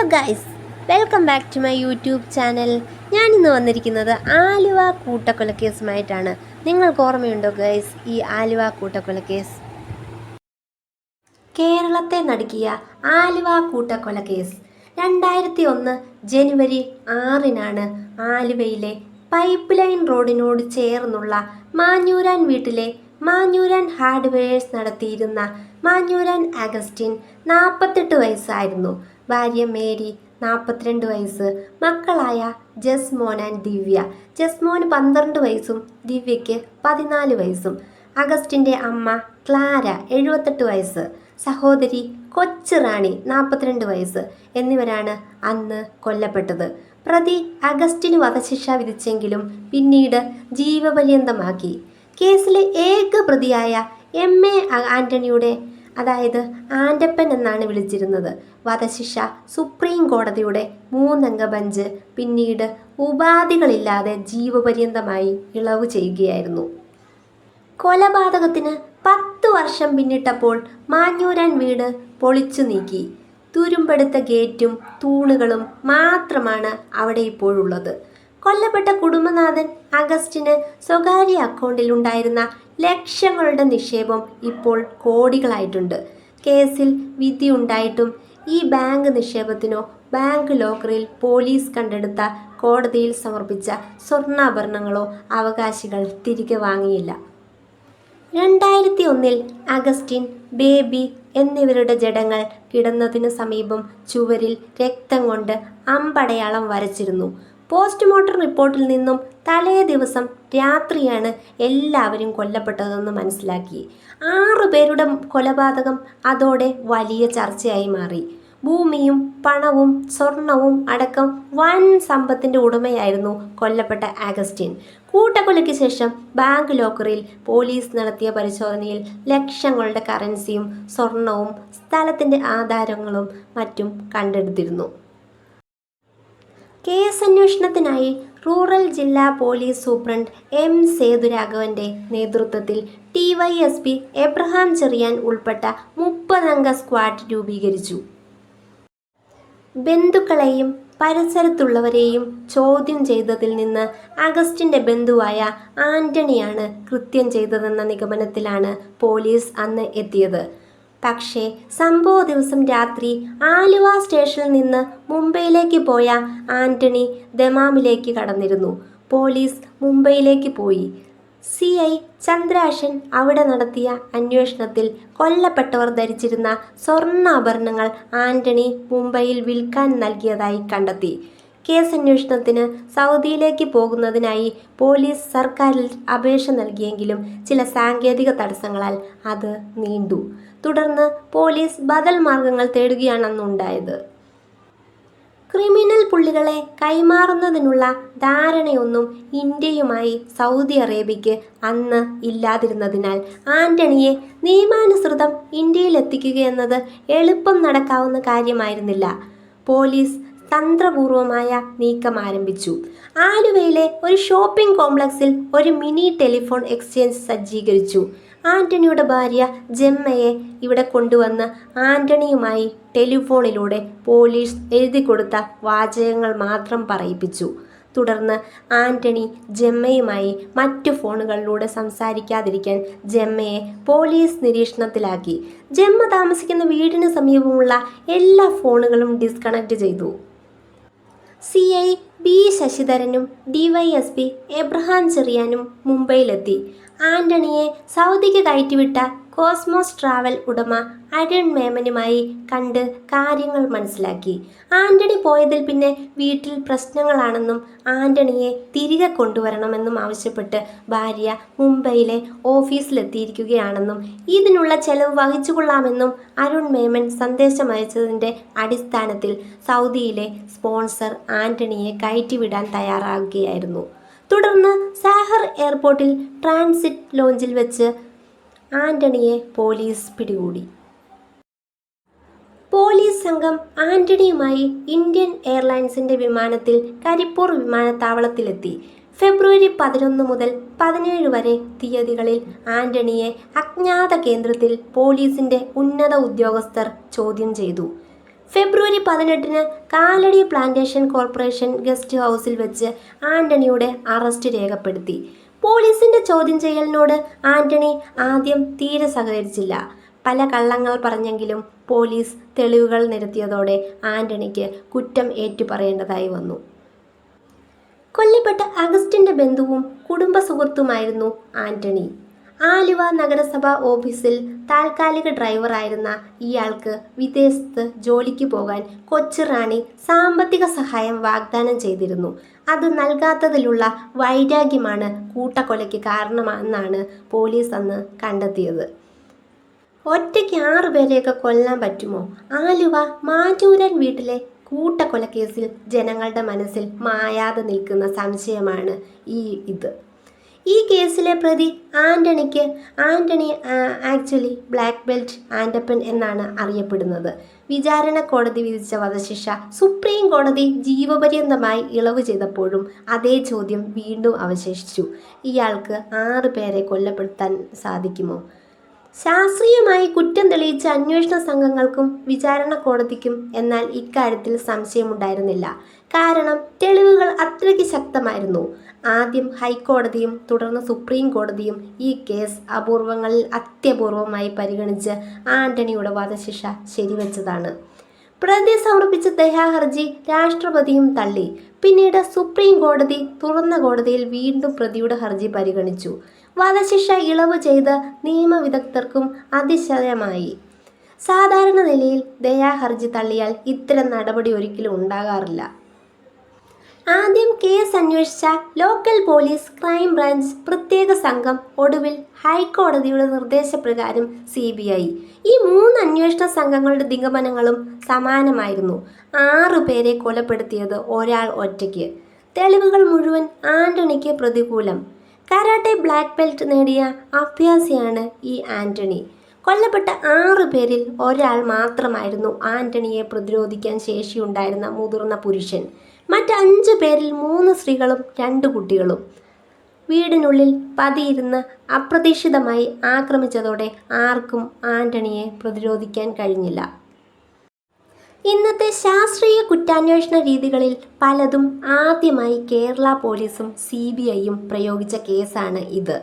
Hello guys welcome back to my YouTube channel. ഞാൻ ഇന്ന് വന്നിരിക്കുന്നത് ആലുവ കൂട്ടക്കൊല കേസുമായിട്ടാണ്. നിങ്ങൾക്ക് ഓർമ്മയുണ്ടോ ഗൈസ് ഈ ആലുവ കൂട്ടക്കൊല കേസ്? കേരളത്തെ നടുക്കിയ ആലുവ കൂട്ടക്കൊല കേസ്. രണ്ടായിരത്തി ഒന്ന് ജനുവരി ആറിനാണ് ആലുവയിലെ പൈപ്പ് ലൈൻ റോഡിനോട് ചേർന്നുള്ള മാഞ്ഞൂരാൻ വീട്ടിലെ മാഞ്ഞൂരാൻ ഹാർഡ്വെയേഴ്സ് നടത്തിയിരുന്ന മാഞ്ഞൂരാൻ അഗസ്റ്റിൻ നാൽപ്പത്തെട്ട് വയസ്സായിരുന്നു. ഭാര്യ മേരി നാൽപ്പത്തിരണ്ട് വയസ്സ്. മക്കളായ ജസ്മോൻ ആൻഡ് ദിവ്യ. ജസ്മോൻ പന്ത്രണ്ട് വയസ്സും ദിവ്യയ്ക്ക് പതിനാല് വയസ്സും. അഗസ്റ്റിന്റെ അമ്മ ക്ലാര എഴുപത്തെട്ട് വയസ്സ്. സഹോദരി കൊച്ചു റാണി നാൽപ്പത്തിരണ്ട് വയസ്സ് എന്നിവരാണ് അന്ന് കൊല്ലപ്പെട്ടത്. പ്രതി അഗസ്റ്റിന് വധശിക്ഷ വിധിച്ചെങ്കിലും പിന്നീട് ജീവപര്യന്തമാക്കി. കേസിലെ ഏക പ്രതിയായ എം എ ആന്റണിയുടെ അതായത് ആന്റപ്പൻ എന്നാണ് വിളിച്ചിരുന്നത്. വധശിക്ഷ സുപ്രീം കോടതിയുടെ മൂന്നംഗ ബെഞ്ച് പിന്നീട് ഉപാധികളില്ലാതെ ജീവപര്യന്തമായി ഇളവ് ചെയ്യുകയായിരുന്നു. കൊലപാതകത്തിന് പത്ത് വർഷം പിന്നിട്ടപ്പോൾ മാഞ്ഞൂരാൻ വീട് പൊളിച്ചു നീക്കി. തുരുമ്പെടുത്ത ഗേറ്റും തൂണുകളും മാത്രമാണ് അവിടെ ഇപ്പോഴുള്ളത്. കൊല്ലപ്പെട്ട കുടുംബനാഥൻ അഗസ്റ്റിന് സ്വകാര്യ അക്കൗണ്ടിൽ ഉണ്ടായിരുന്ന ലക്ഷങ്ങളുടെ നിക്ഷേപം ഇപ്പോൾ കോടികളായിട്ടുണ്ട്. കേസിൽ വിധി ഉണ്ടായിട്ടും ഈ ബാങ്ക് നിക്ഷേപത്തിനോ ബാങ്ക് ലോക്കറിൽ പോലീസ് കണ്ടെടുത്ത കോടതിയിൽ സമർപ്പിച്ച സ്വർണാഭരണങ്ങളോ അവകാശികൾ തിരികെ വാങ്ങിയില്ല. രണ്ടായിരത്തി ഒന്നിൽ അഗസ്റ്റിൻ ബേബി എന്നിവരുടെ ജഡങ്ങൾ കിടന്നതിനു സമീപം ചുവരിൽ രക്തം കൊണ്ട് അമ്പടയാളം വരച്ചിരുന്നു. പോസ്റ്റ്മോർട്ടം റിപ്പോർട്ടിൽ നിന്നും തലേ ദിവസം രാത്രിയാണ് എല്ലാവരും കൊല്ലപ്പെട്ടതെന്ന് മനസ്സിലാക്കി. ആറു പേരുടെ കൊലപാതകം അതോടെ വലിയ ചർച്ചയായി മാറി. ഭൂമിയും പണവും സ്വർണവും അടക്കം വൻ സമ്പത്തിന്റെ ഉടമയായിരുന്നു കൊല്ലപ്പെട്ട ആഗസ്റ്റിൻ. കൂട്ടക്കൊലയ്ക്ക് ശേഷം ബാങ്ക് ലോക്കറിൽ പോലീസ് നടത്തിയ പരിശോധനയിൽ ലക്ഷങ്ങളുടെ കറൻസിയും സ്വർണവും സ്ഥലത്തിന്റെ ആധാരങ്ങളും മറ്റും കണ്ടെടുത്തിരുന്നു. കേസ് അന്വേഷണത്തിനായി റൂറൽ ജില്ലാ പോലീസ് സൂപ്രണ്ട് എം സേതുരാഘവന്റെ നേതൃത്വത്തിൽ D Y S P Abraham Cherian ഉൾപ്പെട്ട മുപ്പതംഗ സ്ക്വാഡ് രൂപീകരിച്ചു. ബന്ധുക്കളെയും പരിസരത്തുള്ളവരെയും ചോദ്യം ചെയ്തതിൽ നിന്ന് അഗസ്റ്റിന്റെ ബന്ധുവായ ആന്റണിയാണ് കൃത്യം ചെയ്തതെന്ന നിഗമനത്തിലാണ് പോലീസ് അന്ന് എത്തിയത്. പക്ഷേ സംഭവ ദിവസം രാത്രി ആലുവ സ്റ്റേഷനിൽ നിന്ന് മുംബൈയിലേക്ക് പോയ ആന്റണി ദമാമിലേക്ക് കടന്നിരുന്നു. പോലീസ് മുംബൈയിലേക്ക് പോയി. സി. ഐ. ചന്ദ്രാശൻ അവിടെ നടത്തിയ അന്വേഷണത്തിൽ കൊല്ലപ്പെട്ടവർ ധരിച്ചിരുന്ന സ്വർണാഭരണങ്ങൾ ആന്റണി മുംബൈയിൽ വിൽക്കാൻ നൽകിയതായി കണ്ടെത്തി. കേസ് അന്വേഷണത്തിന് സൗദിയിലേക്ക് പോകുന്നതിനായി പോലീസ് സർക്കാരിൽ അപേക്ഷ നൽകിയെങ്കിലും ചില സാങ്കേതിക തടസ്സങ്ങളാൽ അത് നീണ്ടു. തുടർന്ന് പോലീസ് ബദൽ മാർഗങ്ങൾ തേടുകയാണ് അന്നുണ്ടായത്. ക്രിമിനൽ പുള്ളികളെ കൈമാറുന്നതിനുള്ള ധാരണയൊന്നും ഇന്ത്യയുമായി സൗദി അറേബ്യയ്ക്ക് അന്ന് ഇല്ലാതിരുന്നതിനാൽ ആന്റണിയെ നിയമാനുസൃതം ഇന്ത്യയിലെത്തിക്കുക എത്തിക്കുകയെന്നത് എളുപ്പം നടക്കാവുന്ന കാര്യമായിരുന്നില്ല. പോലീസ് തന്ത്രപൂർവമായ നീക്കം ആരംഭിച്ചു. ആലുവയിലെ ഒരു ഷോപ്പിംഗ് കോംപ്ലക്സിൽ ഒരു മിനി ടെലിഫോൺ എക്സ്ചേഞ്ച് സജ്ജീകരിച്ചു. ആന്റണിയുടെ ഭാര്യ ജെമ്മയെ ഇവിടെ കൊണ്ടുവന്ന് ആന്റണിയുമായി ടെലിഫോണിലൂടെ പോലീസ് എഴുതി കൊടുത്ത വാചകങ്ങൾ മാത്രം പറയിപ്പിച്ചു. തുടർന്ന് ആന്റണി ജെമ്മയുമായി മറ്റു ഫോണുകളിലൂടെ സംസാരിക്കാതിരിക്കാൻ ജെമ്മയെ പോലീസ് നിരീക്ഷണത്തിലാക്കി. ജെമ്മ താമസിക്കുന്ന വീടിന് സമീപമുള്ള എല്ലാ ഫോണുകളും ഡിസ്കണക്ട് ചെയ്തു. സി ഐ ബി ശശിധരനും ഡിവൈഎസ്പി എബ്രഹാം ചെറിയാനും മുംബൈയിലെത്തി. ആന്റണിയെ സൗദിക്ക് കയറ്റിവിട്ട കോസ്മോസ് ട്രാവൽ ഉടമ അരുൺ മേമനുമായി കണ്ട് കാര്യങ്ങൾ മനസ്സിലാക്കി. ആന്റണി പോയതിൽ പിന്നെ വീട്ടിൽ പ്രശ്നങ്ങളാണെന്നും ആന്റണിയെ തിരികെ കൊണ്ടുവരണമെന്നും ആവശ്യപ്പെട്ട് ഭാര്യ മുംബൈയിലെ ഓഫീസിലെത്തിയിരിക്കുകയാണെന്നും ഇതിനുള്ള ചെലവ് വഹിച്ചുകൊള്ളാമെന്നും അരുൺ മേമൻ സന്ദേശം അയച്ചതിന്റെ അടിസ്ഥാനത്തിൽ സൗദിയിലെ സ്പോൺസർ ആന്റണിയെ കയറ്റിവിടാൻ തയ്യാറാകുകയായിരുന്നു തുടർന്ന് സാഹർ എയർപോർട്ടിൽ ട്രാൻസിറ്റ് ലോഞ്ചിൽ വെച്ച് ആന്റണിയെ പോലീസ് പിടികൂടി. പോലീസ് സംഘം ആന്റണിയുമായി ഇന്ത്യൻ എയർലൈൻസിന്റെ വിമാനത്തിൽ കരിപ്പൂർ വിമാനത്താവളത്തിലെത്തി. ഫെബ്രുവരി പതിനൊന്ന് മുതൽ പതിനേഴ് വരെ തീയതികളിൽ ആന്റണിയെ അജ്ഞാത കേന്ദ്രത്തിൽ പോലീസിന്റെ ഉന്നത ഉദ്യോഗസ്ഥർ ചോദ്യം ചെയ്തു. ഫെബ്രുവരി പതിനെട്ടിന് കാലടി പ്ലാന്റേഷൻ കോർപ്പറേഷൻ ഗസ്റ്റ് ഹൗസിൽ വെച്ച് ആന്റണിയുടെ അറസ്റ്റ് രേഖപ്പെടുത്തി. പോലീസിന്റെ ചോദ്യം ചെയ്യലിനോട് ആന്റണി ആദ്യം തീരെ സഹകരിച്ചില്ല. പല കള്ളങ്ങൾ പറഞ്ഞെങ്കിലും പോലീസ് തെളിവുകൾ നിരത്തിയതോടെ ആന്റണിക്ക് കുറ്റം ഏറ്റുപറയേണ്ടതായി വന്നു. കൊല്ലപ്പെട്ട അഗസ്റ്റിന്റെ ബന്ധുവും കുടുംബ സുഹൃത്തുമായിരുന്നു ആന്റണി. ആലുവ നഗരസഭ ഓഫീസിൽ താൽക്കാലിക ഡ്രൈവറായിരുന്ന ഇയാൾക്ക് വിദേശത്ത് ജോലിക്ക് പോകാൻ കൊച്ചുറാണി സാമ്പത്തിക സഹായം വാഗ്ദാനം ചെയ്തിരുന്നു. അത് നൽകാത്തതിലുള്ള വൈരാഗ്യമാണ് കൂട്ടക്കൊലയ്ക്ക് കാരണമെന്നാണ് പോലീസ് അന്ന് കണ്ടെത്തിയത്. ഒറ്റയ്ക്ക് ആറുപേരെയൊക്കെ കൊല്ലാൻ പറ്റുമോ? ആലുവ മാറ്റൂരൻ വീട്ടിലെ കൂട്ടക്കൊലക്കേസിൽ ജനങ്ങളുടെ മനസ്സിൽ മായാതെ നിൽക്കുന്ന സംശയമാണ് ഈ ഇത്. ഈ കേസിലെ പ്രതി ആന്റണിക്ക് ആന്റണി ആക്ച്വലി ബ്ലാക്ക് ബെൽറ്റ് ആൻഡപ്പൻ എന്നാണ് അറിയപ്പെടുന്നത്. വിചാരണ കോടതി വിധിച്ച വധശിക്ഷ സുപ്രീം കോടതി ജീവപര്യന്തമായി ഇളവ് ചെയ്തപ്പോഴും അതേ ചോദ്യം വീണ്ടും അവശേഷിച്ചു. ഇയാൾക്ക് ആറ് പേരെ കൊല്ലപ്പെടുത്താൻ സാധിക്കുമോ? ശാസ്ത്രീയമായി കുറ്റം തെളിയിച്ച അന്വേഷണ സംഘങ്ങൾക്കും വിചാരണ കോടതിക്കും എന്നാൽ ഇക്കാര്യത്തിൽ സംശയമുണ്ടായിരുന്നില്ല. കാരണം തെളിവുകൾ അത്രയ്ക്ക് ശക്തമായിരുന്നു. ആദ്യം ഹൈക്കോടതിയും തുടർന്ന് സുപ്രീം കോടതിയും ഈ കേസ് അപൂർവങ്ങളിൽ അത്യപൂർവമായി പരിഗണിച്ച് ആന്റണിയുടെ വധശിക്ഷ ശരിവെച്ചതാണ്. പ്രതി സമർപ്പിച്ച ദയാഹർജി രാഷ്ട്രപതിയും തള്ളി. പിന്നീട് സുപ്രീം കോടതി തുറന്ന കോടതിയിൽ വീണ്ടും പ്രതിയുടെ ഹർജി പരിഗണിച്ചു. വധശിക്ഷ ഇളവ് ചെയ്ത് നിയമവിദഗ്ധർക്കും അതിശയമായി. സാധാരണ നിലയിൽ ദയാഹർജി തള്ളിയാൽ ഇത്തരം നടപടി ഒരിക്കലും ഉണ്ടാകാറില്ല. ആദ്യം കേസ് അന്വേഷിച്ച ലോക്കൽ പോലീസ് ക്രൈം ബ്രാഞ്ച് പ്രത്യേക സംഘം ഒടുവിൽ ഹൈക്കോടതിയുടെ നിർദ്ദേശപ്രകാരം സി ബി ഐ. ഈ മൂന്ന് അന്വേഷണ സംഘങ്ങളുടെ നിഗമനങ്ങളും സമാനമായിരുന്നു. ആറു പേരെ കൊലപ്പെടുത്തിയത് ഒരാൾ ഒറ്റയ്ക്ക്. തെളിവുകൾ മുഴുവൻ ആന്റണിക്ക് പ്രതികൂലം. കരാട്ടെ ബ്ലാക്ക് ബെൽറ്റ് നേടിയ അഭ്യാസിയാണ് ഈ ആന്റണി. കൊല്ലപ്പെട്ട ആറു പേരിൽ ഒരാൾ മാത്രമായിരുന്നു ആന്റണിയെ പ്രതിരോധിക്കാൻ ശേഷിയുണ്ടായിരുന്ന മുതിർന്ന പുരുഷൻ. മറ്റഞ്ചു പേരിൽ മൂന്ന് സ്ത്രീകളും രണ്ട് കുട്ടികളും. വീടിനുള്ളിൽ പതിയിരുന്ന് അപ്രതീക്ഷിതമായി ആക്രമിച്ചതോടെ ആർക്കും ആന്റണിയെ പ്രതിരോധിക്കാൻ കഴിഞ്ഞില്ല. ഇന്നത്തെ ശാസ്ത്രീയ കുറ്റാന്വേഷണ രീതികളിൽ പലതും ആദ്യമായി കേരള പോലീസും സി ബി ഐയും പ്രയോഗിച്ച കേസാണ് ഇത്.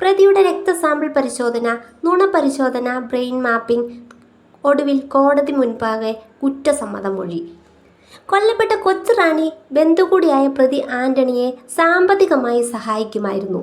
പ്രതിയുടെ രക്തസാമ്പിൾ പരിശോധന നുണപരിശോധന ബ്രെയിൻ മാപ്പിംഗ് ഒടുവിൽ കോടതി മുൻപാകെ കുറ്റസമ്മതം മൊഴി. കൊല്ലപ്പെട്ട കൊച്ചുറാണി ബന്ധുകൂടിയായ പ്രതി ആന്റണിയെ സാമ്പത്തികമായി സഹായിക്കുമായിരുന്നു.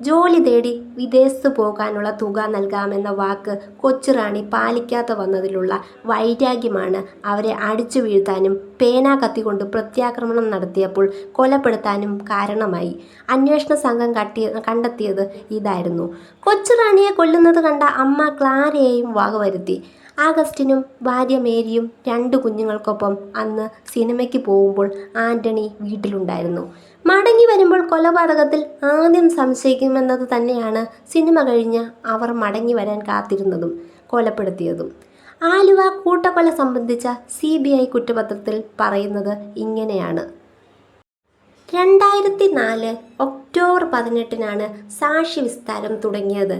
ജോലി തേടി വിദേശത്ത് പോകാനുള്ള തുക നൽകാമെന്ന വാക്ക് കൊച്ചുറാണി പാലിക്കാതെ വന്നതിലുള്ള വൈരാഗ്യമാണ് അവരെ അടിച്ചു വീഴ്ത്താനും പേന കത്തിക്കൊണ്ട് പ്രത്യാക്രമണം നടത്തിയപ്പോൾ കൊലപ്പെടുത്താനും കാരണമായി. അന്വേഷണ സംഘം കട്ടി കണ്ടെത്തിയത് ഇതായിരുന്നു. കൊച്ചുറാണിയെ കൊല്ലുന്നത് കണ്ട അമ്മ ക്ലാരയെയും വകവരുത്തി. ആഗസ്റ്റിനും ഭാര്യ മേരിയും രണ്ട് കുഞ്ഞുങ്ങൾക്കൊപ്പം അന്ന് സിനിമയ്ക്ക് പോകുമ്പോൾ ആന്റണി വീട്ടിലുണ്ടായിരുന്നു. മടങ്ങി വരുമ്പോൾ കൊലപാതകത്തിൽ ആദ്യം സംശയിക്കുമെന്നത് തന്നെയാണ് സിനിമ കഴിഞ്ഞ് അവർ മടങ്ങി വരാൻ കാത്തിരുന്നതും കൊലപ്പെടുത്തിയതും. ആലുവ കൂട്ടക്കൊല സംബന്ധിച്ച സി ബി ഐ കുറ്റപത്രത്തിൽ പറയുന്നത് ഇങ്ങനെയാണ്. രണ്ടായിരത്തി നാല് ഒക്ടോബർ പതിനെട്ടിനാണ് സാക്ഷി വിസ്താരം തുടങ്ങിയത്.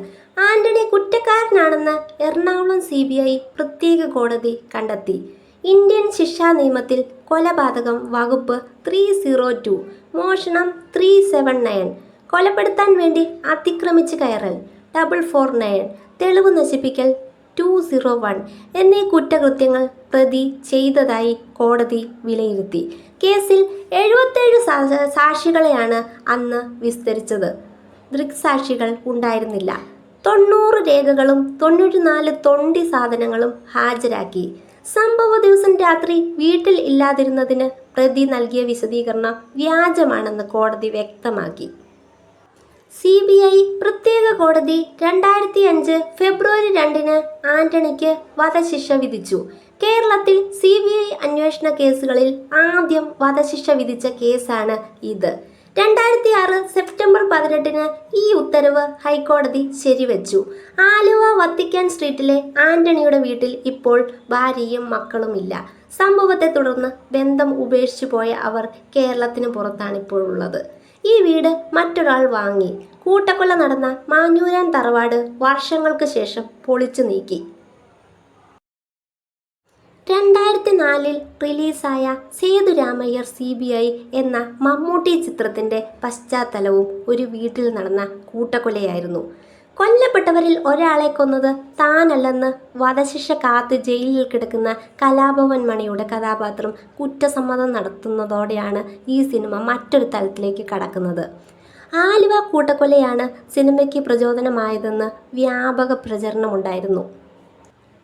ആന്റണി കുറ്റക്കാരനാണെന്ന് എറണാകുളം സി ബി ഐ പ്രത്യേക കോടതി കണ്ടെത്തി. ഇന്ത്യൻ ശിക്ഷാ നിയമത്തിൽ കൊലപാതകം വകുപ്പ് ത്രീ സീറോ ടു മോഷണം ത്രീ സെവൻ നയൻ കൊലപ്പെടുത്താൻ വേണ്ടി അതിക്രമിച്ച് കയറൽ ഡബിൾ ഫോർ നയൻ തെളിവ് നശിപ്പിക്കൽ ടു സീറോ വൺ എന്നീ കുറ്റകൃത്യങ്ങൾ പ്രതി ചെയ്തതായി കോടതി വിലയിരുത്തി. കേസിൽ എഴുപത്തേഴ് സാക്ഷികളെയാണ് അന്ന് വിസ്തരിച്ചത്. ദൃക്സാക്ഷികൾ ഉണ്ടായിരുന്നില്ല. തൊണ്ണൂറ് രേഖകളും തൊണ്ണൂറ്റിനാല് തൊണ്ടി സാധനങ്ങളും ഹാജരാക്കി. സംഭവ ദിവസം രാത്രി വീട്ടിൽ ഇല്ലാതിരുന്നതിന് പ്രതി നൽകിയ വിശദീകരണം വ്യാജമാണെന്ന് കോടതി വ്യക്തമാക്കി. സി ബി ഐ പ്രത്യേക കോടതി രണ്ടായിരത്തി അഞ്ച് ഫെബ്രുവരി രണ്ടിന് ആന്റണിക്ക് വധശിക്ഷ വിധിച്ചു. കേരളത്തിൽ സി ബി ഐ അന്വേഷണ കേസുകളിൽ ആദ്യം വധശിക്ഷ വിധിച്ച കേസാണ് ഇത്. രണ്ടായിരത്തി ആറ് സെപ്റ്റംബർ പതിനെട്ടിന് ഈ ഉത്തരവ് ഹൈക്കോടതി ശരിവെച്ചു. ആലുവ വത്തിക്കാൻ സ്ട്രീറ്റിലെ ആന്റണിയുടെ വീട്ടിൽ ഇപ്പോൾ ഭാര്യയും മക്കളുമില്ല. സംഭവത്തെ തുടർന്ന് ബന്ധം ഉപേക്ഷിച്ചു പോയ അവർ കേരളത്തിന് പുറത്താണ് ഇപ്പോൾ ഉള്ളത് ഈ വീട് മറ്റൊരാൾ വാങ്ങി. കൂട്ടക്കൊല നടന്ന മാഞ്ഞൂരാൻ തറവാട് വർഷങ്ങൾക്ക് ശേഷം പൊളിച്ചു നീക്കി. രണ്ടായിരത്തി നാലിൽ റിലീസായ സേതുരാമയ്യർ സി ബി ഐ എന്ന മമ്മൂട്ടി ചിത്രത്തിന്റെ പശ്ചാത്തലവും ഒരു വീട്ടിൽ നടന്ന കൂട്ടക്കൊലയായിരുന്നു. കൊല്ലപ്പെട്ടവരിൽ ഒരാളെ കൊന്നത് താനല്ലെന്ന് വധശിക്ഷ കാത്ത് ജയിലിൽ കിടക്കുന്ന കലാഭവൻ മണിയുടെ കഥാപാത്രം കുറ്റസമ്മതം നടത്തുന്നതോടെയാണ് ഈ സിനിമ മറ്റൊരു തലത്തിലേക്ക് കടക്കുന്നത്. ആലുവ കൂട്ടക്കൊലയാണ് സിനിമയ്ക്ക് പ്രചോദനമായതെന്ന് വ്യാപക പ്രചരണമുണ്ടായിരുന്നു.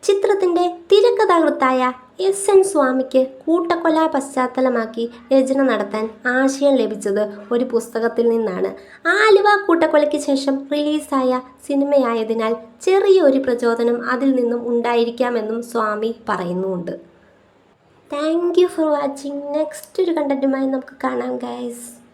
ചിത്രത്തിന്റെ തിരക്കഥാകൃത്തായ എസ് എൻ സ്വാമിക്ക് കൂട്ടക്കൊല പശ്ചാത്തലമാക്കി രചന നടത്താൻ ആശയം ലഭിച്ചത് ഒരു പുസ്തകത്തിൽ നിന്നാണ്. ആലുവ കൂട്ടക്കൊലയ്ക്ക് ശേഷം റിലീസായ സിനിമയായതിനാൽ ചെറിയൊരു പ്രചോദനം അതിൽ നിന്നും ഉണ്ടായിരിക്കാമെന്നും സ്വാമി പറയുന്നുമുണ്ട് thank you for watching. Next ഒരു കണ്ടന്റുമായി നമുക്ക് കാണാം ഗൈസ്.